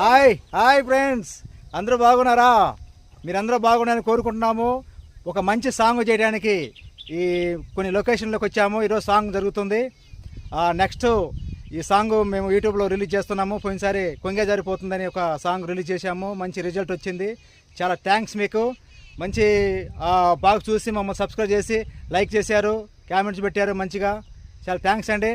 Hi hi friends. అందరూ బాగున్నారా? మీరందరూ బాగున్నారని కోరుకుంటున్నాము. ఒక మంచి సాంగ్ చేయడానికి ఈ కొన్ని లొకేషన్లోకి వచ్చాము. ఈరోజు సాంగ్ జరుగుతుంది. నెక్స్ట్ ఈ సాంగ్ మేము యూట్యూబ్లో రిలీజ్ చేస్తున్నాము. పోయినసారి కొంగే జారిపోతుందని ఒక సాంగ్ రిలీజ్ చేశాము. మంచి రిజల్ట్ వచ్చింది. చాలా థ్యాంక్స్ మీకు. మంచి బాగా చూసి మమ్మల్ని సబ్స్క్రైబ్ చేసి లైక్ చేశారు. కామెంట్స్ పెట్టారు మంచిగా. చాలా థ్యాంక్స్ అండి.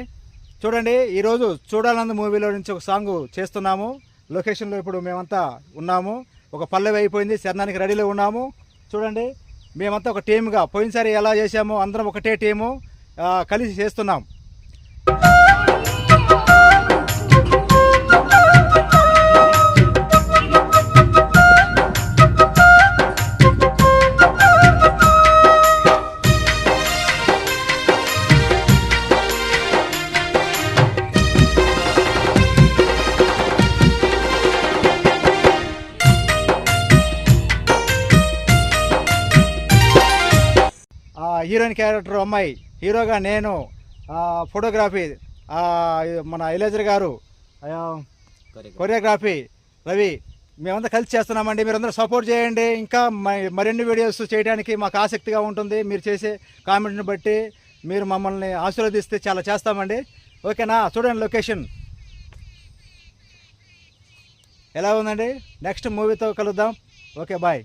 చూడండి ఈరోజు చూడాలన్న మూవీలో నుంచి ఒక సాంగ్ చేస్తున్నాము. లొకేషన్లో ఇప్పుడు మేమంతా ఉన్నాము. ఒక పల్లెవి అయిపోయింది శరణానికి రెడీలో ఉన్నాము. చూడండి మేమంతా ఒక టీమ్గా పోయినసారి ఎలా చేసామో అందరం ఒకటే టీము కలిసి చేస్తున్నాం. హీరోయిన్ క్యారెక్టర్ అమ్మాయి. హీరోగా నేను ఫోటోగ్రఫీ మన ఎలేజర్ గారు కొరియోగ్రఫీ రవి మేమంతా కలిసి చేస్తున్నామండి. మీరందరూ సపోర్ట్ చేయండి. ఇంకా మరిన్ని వీడియోస్ చేయడానికి మాకు ఆసక్తిగా ఉంటుంది. మీరు చేసే కామెంట్ని బట్టి మీరు మమ్మల్ని ఆశీర్వదిస్తే చాలా చేస్తామండి. ఓకేనా? చూడండి లొకేషన్. ఎలా ఉందండి? నెక్స్ట్ మూవీతో కలుద్దాం. Okay bye.